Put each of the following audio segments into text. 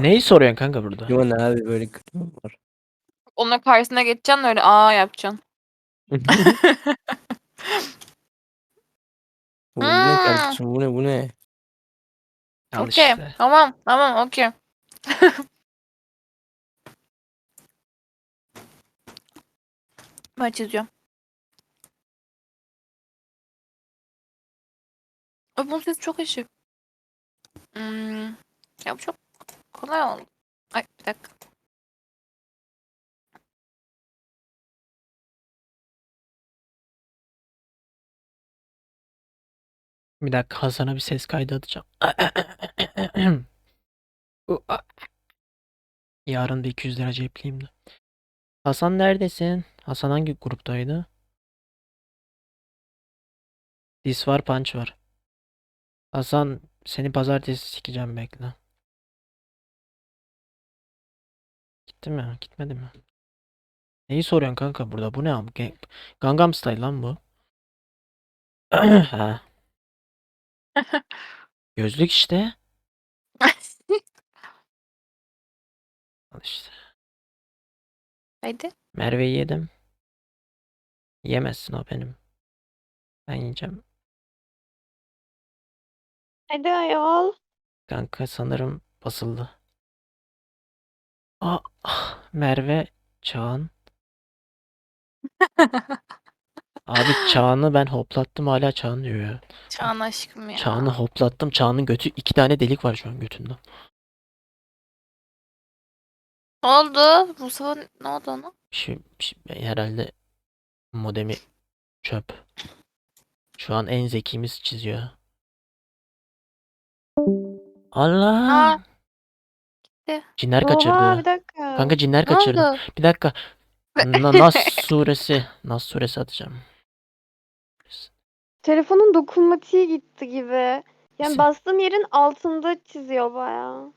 Neyi soruyorsun kanka burada? Yo ne abi böyle kötü mü var? Onun karşısına geçeceksin öyle aa yapacaksın. Bu ne Hmm. kardeşim bu ne bu ne? Al Okey. işte. Tamam tamam okey. ben çiziyorum. Ay bunun sesi çok eşit. Hmm. Ya bu çok kolay oldu. Ay bir dakika. Bir dakika Hasan'a bir ses kaydı atacağım. Yarın bir 200 lira cepleyeyim de. Hasan neredesin? Hasan hangi gruptaydı? Dis var punch var. Hasan seni pazartesi sikeceğim bekle. Gitti mi? Gitmedi mi? Neyi soruyorsun kanka burada? Bu ne am? Ge- Gangnam Style lan bu. Ha. Gözlük işte. Al işte. Haydi. Merve'yi yedim. Yemezsin o benim. Ben yiyeceğim. Hadi ayol. Kanka sanırım basıldı. Aa, ah, Merve Çağan. Abi Çağan'ı ben hoplattım hala Çağan diyor ya. Çağan aşkım ya. Çağan'ı hoplattım. Çağan'ın götü iki tane delik var şu an götünde. Ne oldu? Mustafa ne oldu ona? Bir şey, bir şey- herhalde modemi çöp. Şu an en zekimiz çiziyor. Allah. Aa, gitti. Cinler Oha kaçırdı. bir dakika. Kanka cinler Ne kaçırdı. oldu? Bir dakika. Na- Nas suresi. Nas suresi atacağım. Telefonun dokunmatiği gitti gibi. Yani Sen- bastığım yerin altında çiziyor bayağı.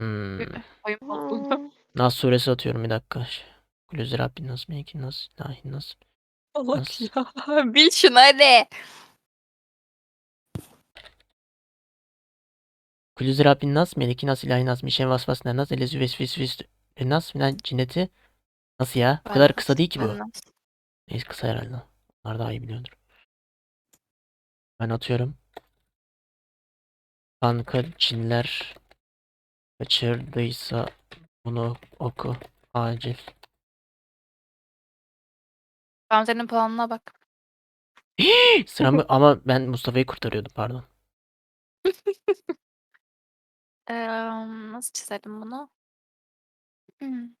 Hmm. Oyun bozuldu. Hmm. Nas suresi atıyorum bir dakika. Kulüzü Rabbin nas meyki nas ilahi nas. Allah Nasıl? ya. Bil şunu hadi. Kulüzü Rabbin nas meleki nas ilahi nas mişen vasvas ne nas elezü vesvis vis nas filan cinneti. Nasıl ya? Bu kadar kısa değil ki bu. Neyse kısa herhalde. Onlar daha iyi biliyordur. Ben atıyorum. Kanka Çinler kaçırdıysa bunu oku. Acil. Gamze'nin puanına bak. Sıramı ama ben Mustafa'yı kurtarıyordum pardon. Ee, nasıl çizelim bunu? Hmm.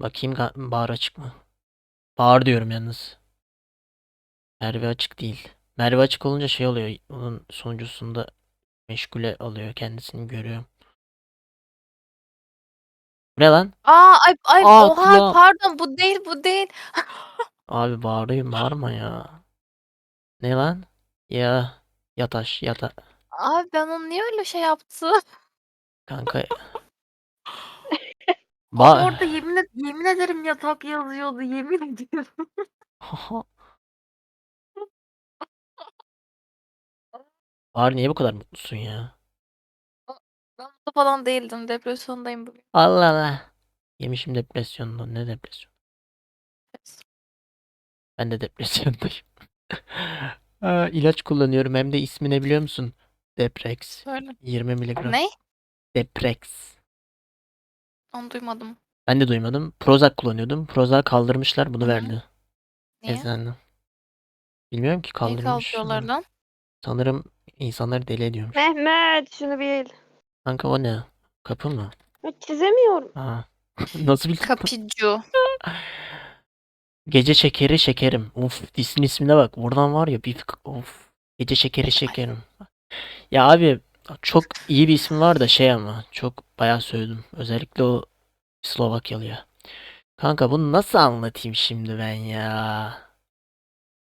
Bakayım ga- bağır açık mı? Bağır diyorum yalnız. Merve açık değil. Merve açık olunca şey oluyor. Onun sonuncusunda meşgule alıyor. Kendisini görüyor. Bu ne lan? Aa ay ay Aa, oha kulağım. pardon bu değil bu değil. Abi bağırayım bağırma ya. Ne lan? Ya yataş yata. Abi ben onu niye öyle şey yaptı? Kanka. Ba orada yemin, et, yemin ederim yatak yazıyordu yemin ediyorum. Bağır niye bu kadar mutlusun ya? Ben mutlu falan değildim depresyondayım bugün. Allah Allah. Yemişim depresyondan. Ne depresyon? Ben de depresyondayım. Aa, ilaç kullanıyorum hem de ismini biliyor musun? Deprex. Söyle. 20 miligram. Ne? Deprex. Onu duymadım. Ben de duymadım. Prozac kullanıyordum. Prozac kaldırmışlar. Bunu Hı. verdi. Niye? Eczaneden. Bilmiyorum ki Niye kaldırmış. kaldırıyorlar lan? Sanırım insanları deli ediyormuş. Mehmet şunu bil. Kanka o ne? Kapı mı? Çizemiyorum. Ha. Nasıl bildin? Kapicu. Gece şekeri şekerim. Uf dizinin ismine bak. Buradan var ya bir of. Gece şekeri şekerim. Ya abi çok iyi bir ismi var da şey ama çok bayağı sövdüm. Özellikle o Slovakyalıya. Kanka bunu nasıl anlatayım şimdi ben ya?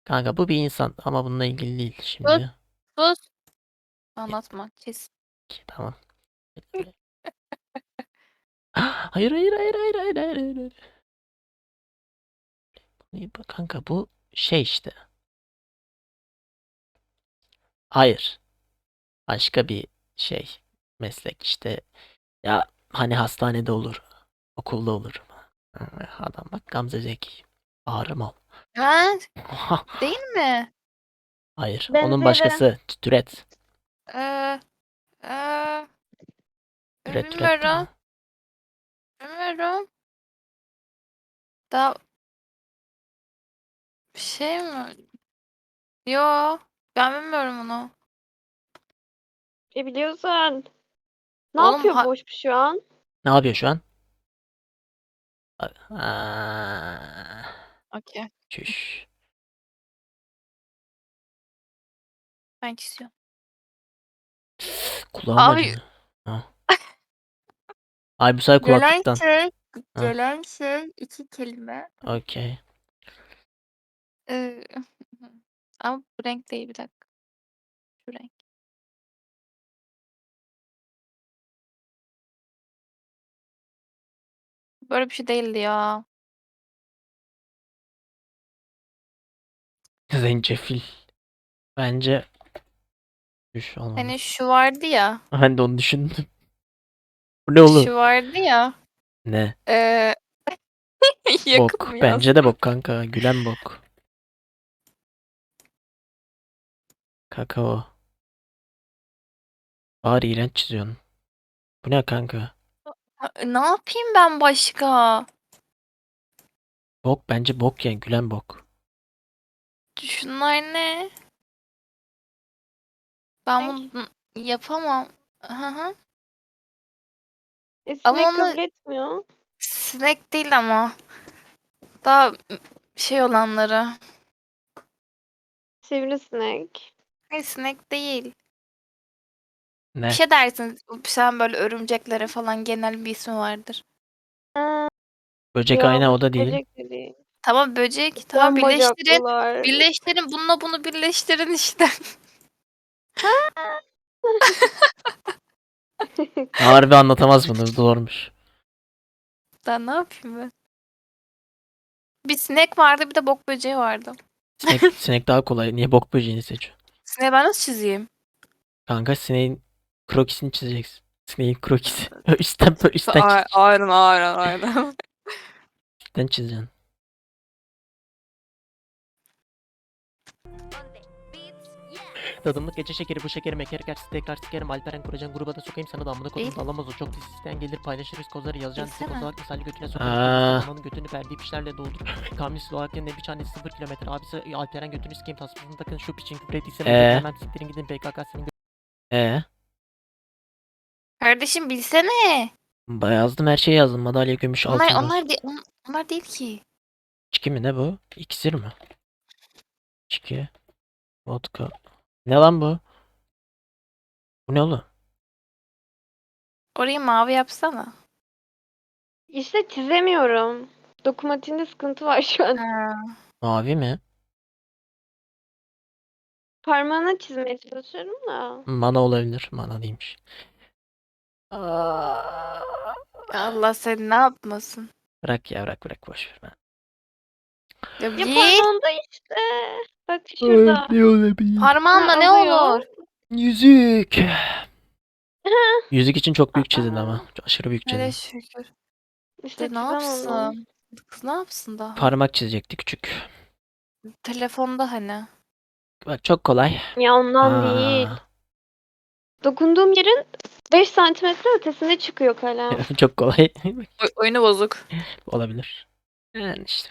Kanka bu bir insan ama bununla ilgili değil şimdi. Sus. Anlatma. Kes. Tamam. Hayır hayır hayır hayır hayır hayır hayır. Bak Kanka bu şey işte. Hayır. Başka bir şey. Meslek işte. Ya hani hastanede olur. Okulda olur. Adam bak Gamze Zeki. Ağrı mal. Ha, değil mi? Hayır. Ben Onun başkası. Türet. Ee, ee, Türet türet. bilmiyorum. Bilmiyorum. Daha bir şey mi? Yo, ben bilmiyorum onu. E biliyorsun. Ne Oğlum, yapıyor ha- boş şu an? Ne yapıyor şu an? Aa, Okey. çüş. Ben istiyorum. Kulağım Abi- acıyor. Ha. Ay bu sefer Gelen kulaklıktan. şey, Ha. gelen şey iki kelime. Okey. Ee, ama bu renk değil bir dakika. Şu renk. Böyle bir şey değildi ya. Zencefil. Bence Düş olmadı. Hani şu vardı ya. Ben de onu düşündüm. Bu ne oğlum? Şu vardı ya. Ne? Ee, yakın Bok. mı Bence de bok kanka. Gülen bok. Kakao. Bari iğrenç çiziyorsun. Bu ne kanka? Ha, Ne yapayım ben başka? Bok bence bok yani gülen bok. Şunlar ne? Ben Renk. bunu yapamam. Hı hı. E, Ama sinek onu- kabul etmiyor. Sinek değil ama. Daha şey olanları. Sivrisinek. Hayır sinek değil. Ne? Bir şey dersin. Sen böyle örümceklere falan genel bir ismi vardır. Ha, Böcek yok, ayna o da değil. böcek de değil. Tamam böcek. Tamam birleştirin. bacaklılar. Birleştirin. Bununla bunu birleştirin işte. Harbi anlatamaz bunu. Zormuş. Daha ne yapayım ben? Bir sinek vardı bir de bok böceği vardı. Sinek, sinek daha kolay. Niye bok böceğini seçiyorsun? Sineği ben nasıl çizeyim? Kanka sineğin krokisini çizeceksin. Sineğin krokisi. üstten böyle üstten, Aynen aynen aynen. üstten çizeceksin. Tadımlık gece şekeri bu şekeri meker karşı tekrar sikerim Alperen kuracan gruba da sokayım sana da amına İyi. dalamaz o çok diz isteyen gelir paylaşırız kozları yazacaksın Bilsene. siko salak misali götüne sokarız onun götünü verdiği pişlerle doldur Kamil Slovakya'nın ne bir tanesi 0 kilometre abisi Alperen götünü sikeyim tasmasını takın şu piçin küfür ettiyse Ee? hemen siktirin gidin PKK senin gö- Ee? Kardeşim bilsene. Ba- yazdım her şeyi yazdım madalya gümüş Onlar, altın onlar, değil, on- onlar değil ki. İçki mi ne bu? İksir mi? İçki. Vodka. Ne lan bu? Bu ne oğlum? Orayı mavi yapsana. İşte çizemiyorum. Dokumatiğinde sıkıntı var şu an. Ha. Mavi mi? Parmağına çizmeye çalışıyorum da. Mana olabilir. Mana değilmiş. Aa, Allah seni ne yapmasın. bırak ya bırak bırak boş ver. Ben. Ya Ya git. parmağında işte. Bak şurada. ne olabilir? Parmağınla ne oluyor. olur? Yüzük. Yüzük için çok büyük çizin ama. Aşırı büyük çizin. Hele şükür. İşte ne yapsın? Kız ne yapsın daha? Parmak çizecekti küçük. Telefonda hani. Bak çok kolay. Ya ondan Aa, değil. Dokunduğum yerin 5 santimetre ötesinde çıkıyor kalem. çok kolay. oyunu bozuk. olabilir. Yani işte.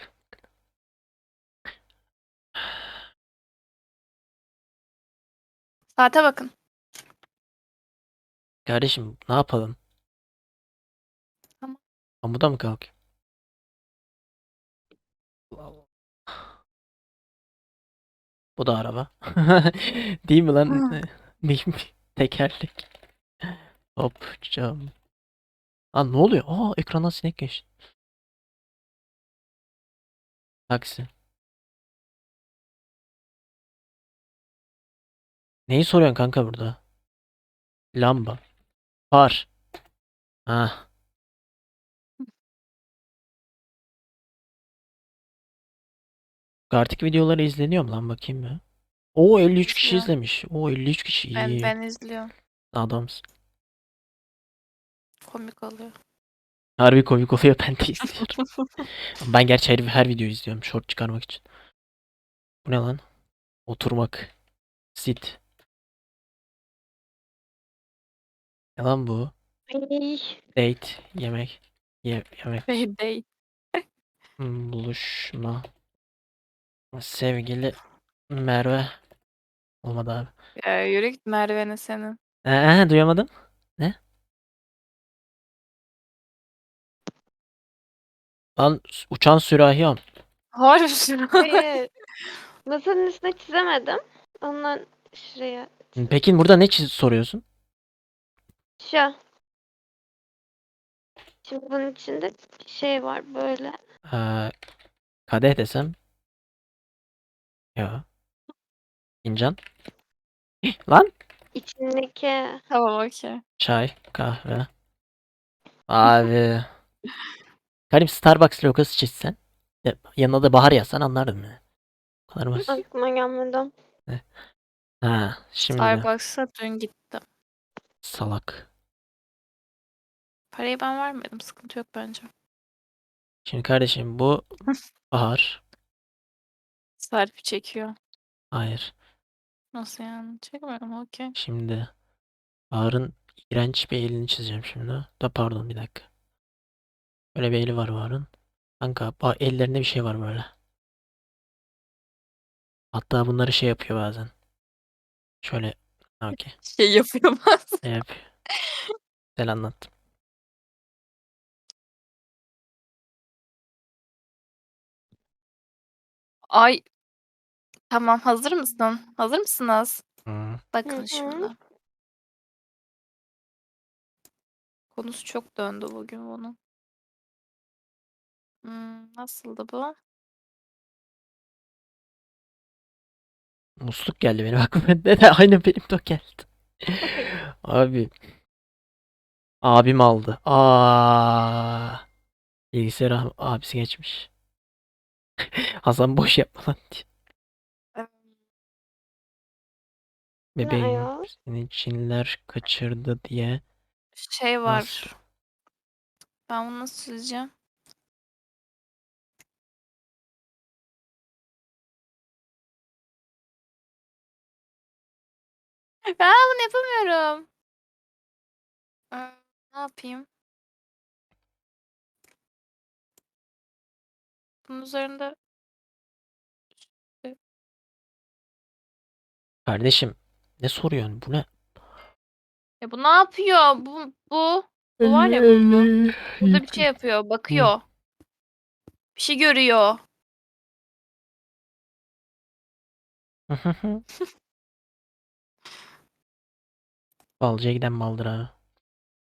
Saate bakın. Kardeşim ne yapalım? Tamam. Amuda mı kalkayım? Allah Allah. Bu da araba. Değil mi lan? Mi? Tekerlek. Hop cam. Lan ne oluyor? Aa ekrana sinek geçti. Taksi. Neyi soruyorsun kanka burada? Lamba. Far. Ha. Artık videoları izleniyor mu lan bakayım ya. Oo 53 kişi İzliyor. izlemiş. Oo 53 kişi Ben, iyi. ben izliyorum. Adamsın. Komik oluyor. Harbi komik oluyor ben de izliyorum. ben gerçi her, her videoyu izliyorum short çıkarmak için. Bu ne lan? Oturmak. Sit. Ne lan bu? Ay. Date. Yemek. Ye yemek. Payday. Hmm, Buluşma. Sevgili Merve. Olmadı abi. Ya yürü git Merve'ne senin. Ee, duyamadım. Ne? Lan s- uçan sürahi al. Harbi şunu. Hayır. Masanın üstüne çizemedim. Ondan şuraya. Peki burada ne çiz soruyorsun? Şu. Şimdi bunun içinde şey var böyle. Ee, kadeh desem. Ya. Fincan. Hih, Lan. İçindeki tamam okey. Çay, kahve. Abi. Karim Starbucks logosu çizsen. de- Yanına da bahar yazsan anlardım ya. Bu kadar basit. aklıma gelmedi. Ha, şimdi Starbucks'a dün gittim. salak. Parayı ben vermedim. Sıkıntı yok bence. Şimdi kardeşim bu bahar. Serpi çekiyor. Hayır. Nasıl yani? Çekmiyorum okey. Şimdi Bahar'ın iğrenç bir elini çizeceğim şimdi. Da pardon bir dakika. Böyle bir eli var Bahar'ın. Kanka ba- ellerinde bir şey var böyle. Hatta bunları şey yapıyor bazen. Şöyle. Okey. Şey yapıyor bazen. Ne yapıyor? Güzel anlattım. Ay. Tamam hazır mısın? Hazır mısınız? Hı. Bakın Hı hı. şimdi. Konusu çok döndü bugün bunun. Hmm, nasıldı bu? Musluk geldi benim aklıma. Ne de aynı benim de o geldi. Abi. Abim aldı. Aa. Bilgisayar ab- abisi geçmiş. Hasan boş yapma lan diye. Bebeğim seni Çinliler kaçırdı diye. Şey var. Nasıl? Ben bunu nasıl çizeceğim? Ben bunu yapamıyorum. Ee, Ne yapayım? Bunun üzerinde Kardeşim ne soruyorsun? Bu ne? ya bu ne yapıyor? Bu bu bu var ya bu, bu. Burada bir şey yapıyor. Bakıyor. Bir şey görüyor. Balcıya giden maldır ha.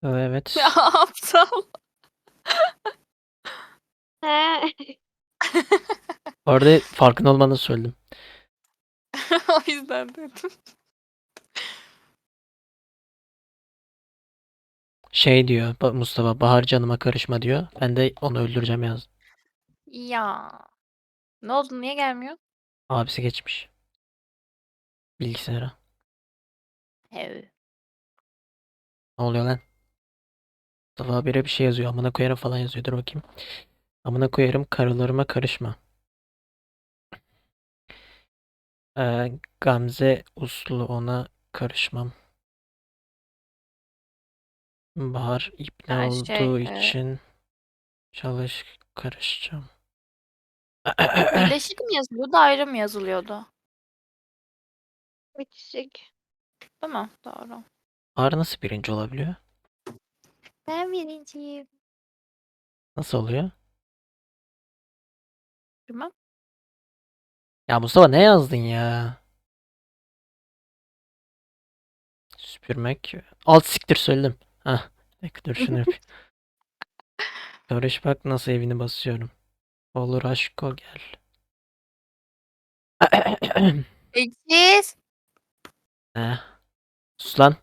Evet. Ya aptal. He. Orada farkında olmanı söyledim. o yüzden dedim. Şey diyor Ba- Mustafa Bahar canıma karışma diyor. Ben de onu öldüreceğim yazdım. Ya. Ne oldu? Niye gelmiyor? Abisi geçmiş. Bilgisayara. Evet. Ne oluyor lan? Mustafa habire bir şey yazıyor. Amına koyarım falan yazıyor. Dur bakayım. Amına koyarım karılarıma karışma. Ee, Gamze uslu ona karışmam. Bahar ipne Ha, olduğu şey, e- için çalış karışacağım. Birleşik mi yazılıyordu, ayrı mı yazılıyordu? Bitişik. Değil mi? Doğru. Bahar nasıl birinci olabiliyor? Ben birinciyim. Nasıl oluyor? Bilmem. Ya Mustafa ne yazdın ya? Süpürmek. Alt siktir söyledim. Hah. Dakika dur şunu yapayım. Karış bak nasıl evini basıyorum. Olur aşko gel. Sekiz. Heh. Sus lan.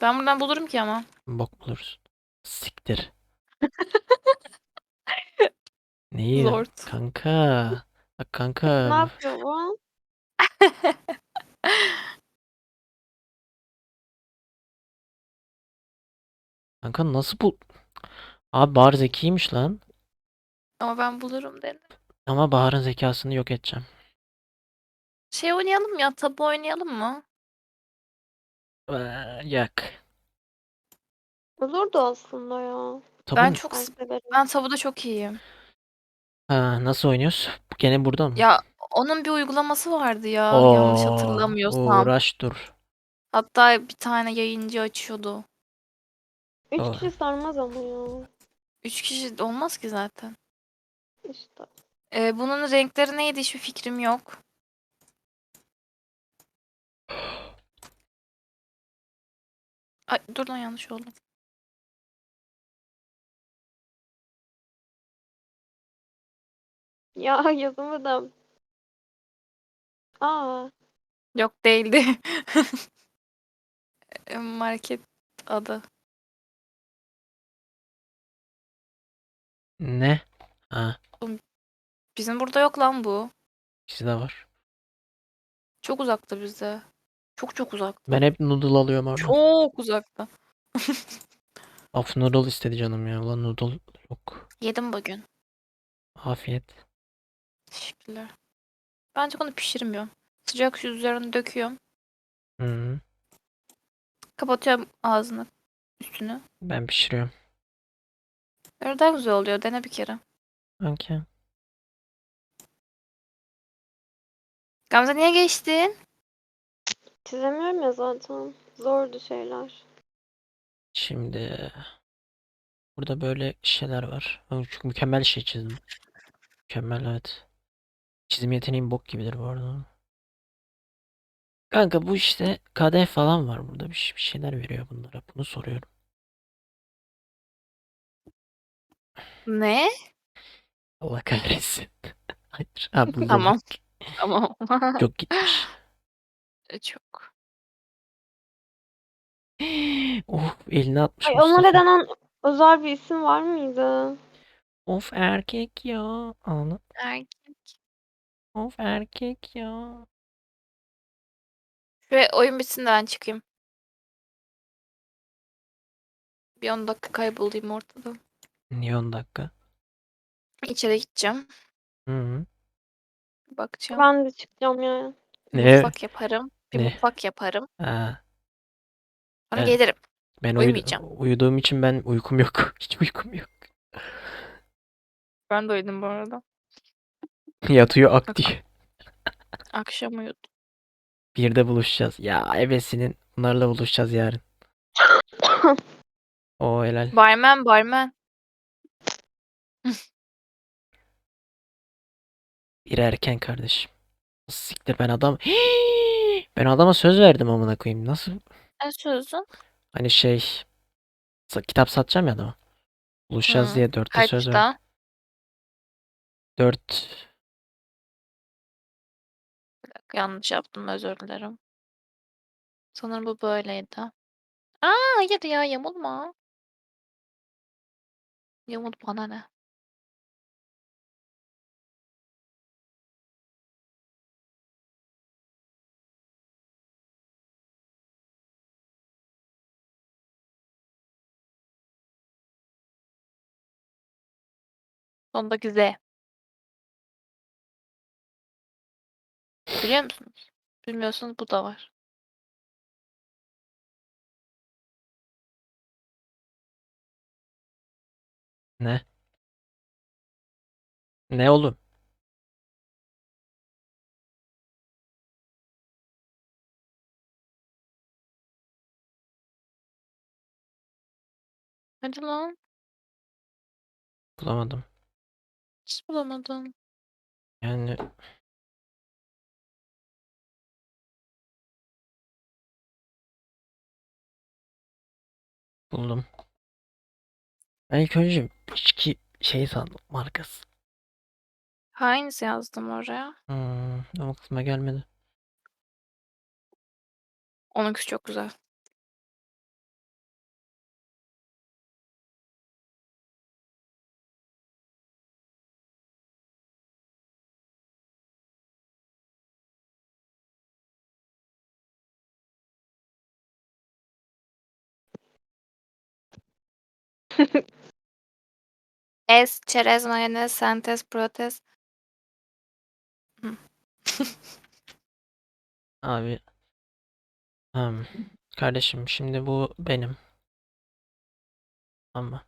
Ben buradan bulurum ki ama. Bok bulursun. Siktir. Neyi? Zor. Kanka. Bak Ne kanka. yapıyor bu? Kanka nasıl bu? Abi Bahar zekiymiş lan. Ama ben bulurum dedim. Ama Bahar'ın zekasını yok edeceğim. Şey oynayalım ya. Tabu oynayalım mı? Ee, yak. Olurdu aslında ya. Tabu Ben mu? çok Ben severim. ben tabuda çok iyiyim. Ha, nasıl oynuyoruz? Gene burada mı? Ya onun bir uygulaması vardı ya yanlış Oo, hatırlamıyorsam. Uğraş dur. Hatta bir tane yayıncı açıyordu. Üç Aa. kişi sarmaz ama ya. Üç kişi de olmaz ki zaten. İşte. Ee, bunun renkleri neydi hiçbir fikrim yok. Ay dur lan yanlış oldu. Ya yazamadım. Aa. Yok değildi. Market adı. Ne? Ha, Bizim burada yok lan bu. sizde var. Çok uzakta bizde. Çok çok uzakta. Ben hep noodle alıyorum orada. Çok uzakta. Of noodle istedi canım ya. Ulan noodle yok. Yedim bugün. Afiyet. Teşekkürler. Bence onu pişirmiyorum. Sıcak su üzerine döküyorum. Hı, Kapatıyorum ağzını üstünü. ben pişiriyorum. Öyle daha güzel oluyor. Dene bir kere. Kanka. Gamze niye geçtin? Çizemiyorum ya zaten. Zordu şeyler. Şimdi burada böyle şeyler var. Ben çok mükemmel şey çizdim. Mükemmel evet. Çizim yeteneğim bok gibidir bu arada. Kanka bu işte kadeh falan var burada bir, bir şeyler veriyor bunlara. Bunu soruyorum. Ne? Allah kahretsin. Hayır. Ha. Tamam. Tamam. Çok gitmiş. Çok. Of eline atmış Ay ona Mustafa. neden an- özel bir isim var mıydı? Of erkek ya. Ana. Erkek. Of erkek ya. Ve oyun bitsin de ben çıkayım. Bir 10 dakika kaybolayım ortada. Niye 10 dakika? İçeri gideceğim. Hı -hı. Bakacağım. Ben de çıkacağım ya. Bir Ne? mutfak yaparım. Bir Ne? mutfak yaparım. Ha, Sonra Evet. gelirim. ben uyu- Uyumayacağım. uyuduğum için ben uykum yok. Hiç uykum yok. Ben de uyudum bu arada. Yatıyor aktif. Akşam uyudum. Bir de buluşacağız. Ya ebesinin. Bunlarla buluşacağız yarın. O helal. Barmen barmen. Bir erken kardeşim. Siktir ben adam. Ben adama söz verdim amına koyayım. Nasıl? Ne sözün? Hani şey sa- kitap satacağım ya adama. Buluşacağız Hı. diye dörtte söz verdim. Kaçta? Dört. Yanlış yaptım özür dilerim. Sanırım bu böyleydi. Aa hayır ya yamulma. Yamul bana ne? Sondaki Z. Biliyor musunuz? Bilmiyorsanız bu da var. Ne? Ne oğlum? Hadi lan. Bulamadım. Hiç bulamadım. Yani buldum. Ben ilk önce içki şey sandım markası. Heinz yazdım oraya. Hmm, ama kısma gelmedi. Onunkisi çok güzel. Es, çerez, mayonez, sentez, protez. Abi. Tamam. Kardeşim şimdi bu benim. Ama.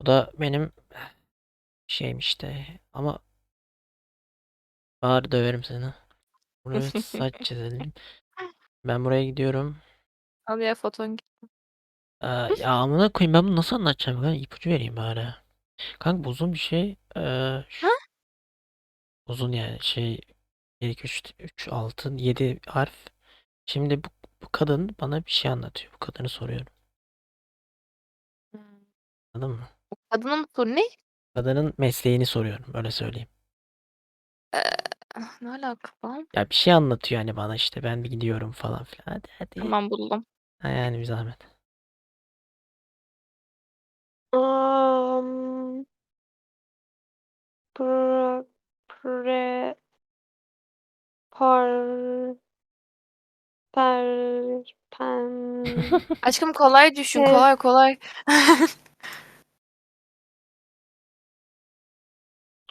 Bu da benim şeyim işte. Ama bağır döverim seni. Buraya saç çizelim. Ben buraya gidiyorum. Al ya foton git. Ee, ya amına koyayım ben bunu nasıl anlatacağım? Ben ipucu vereyim bari. Kanka uzun bir şey. Ee, şu- uzun yani şey 1 2 3 3 6 7 harf. Şimdi bu, bu kadın bana bir şey anlatıyor. Bu kadını soruyorum. Anladın mı? Kadının soru ne? Kadının mesleğini soruyorum. Öyle söyleyeyim. Ah, Ne alaka lan? Ya bir şey anlatıyor yani bana işte ben bir gidiyorum falan filan. Hadi hadi. Tamam buldum. Ha, yani bir zahmet. Um, pre, pre, par, per, pen. Aşkım kolay düşün. Evet. Kolay kolay.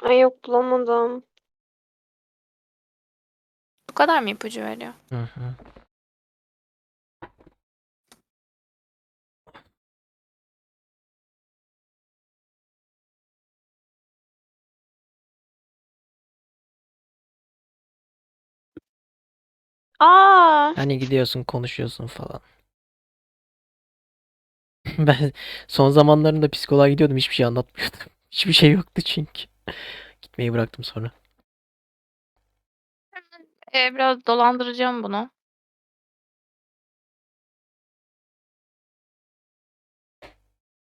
Ay yok bulamadım. Bu kadar mı ipucu veriyor? Hı hı. Aa, Hani gidiyorsun konuşuyorsun falan. Ben son zamanlarında psikoloğa gidiyordum hiçbir şey anlatmıyordum. Hiçbir şey yoktu çünkü. Gitmeyi bıraktım sonra. Ee, biraz dolandıracağım bunu.